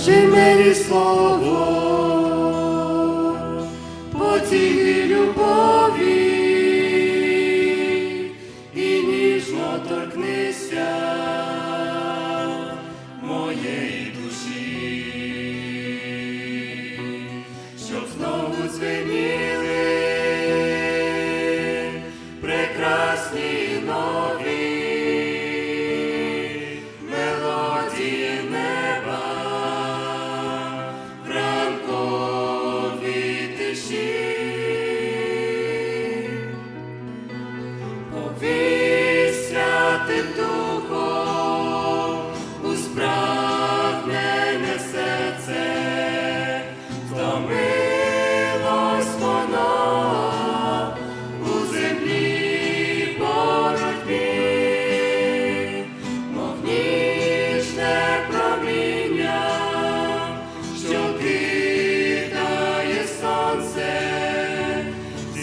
Отче мені славу.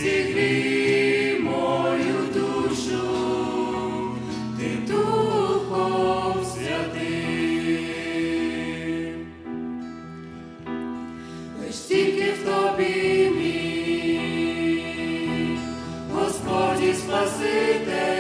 зігрій мою душу, ти духом святий. лиш тільки в тобі мій, Господі Спаситель.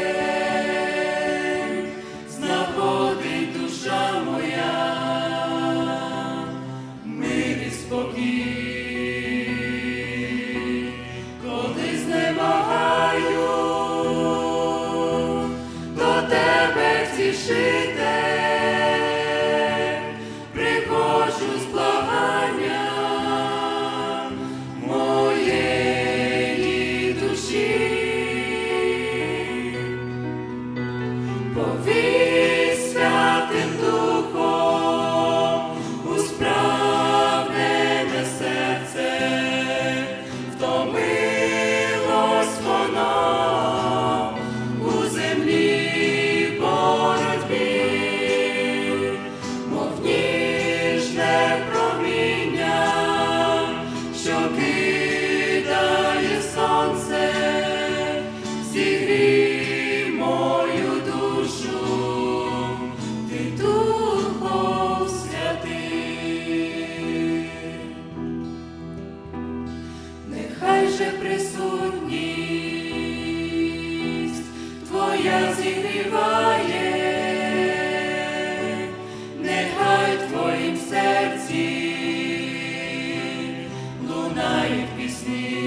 Боже, присутність Твоя зігріває, нехай в Твоїм серці лунають пісні.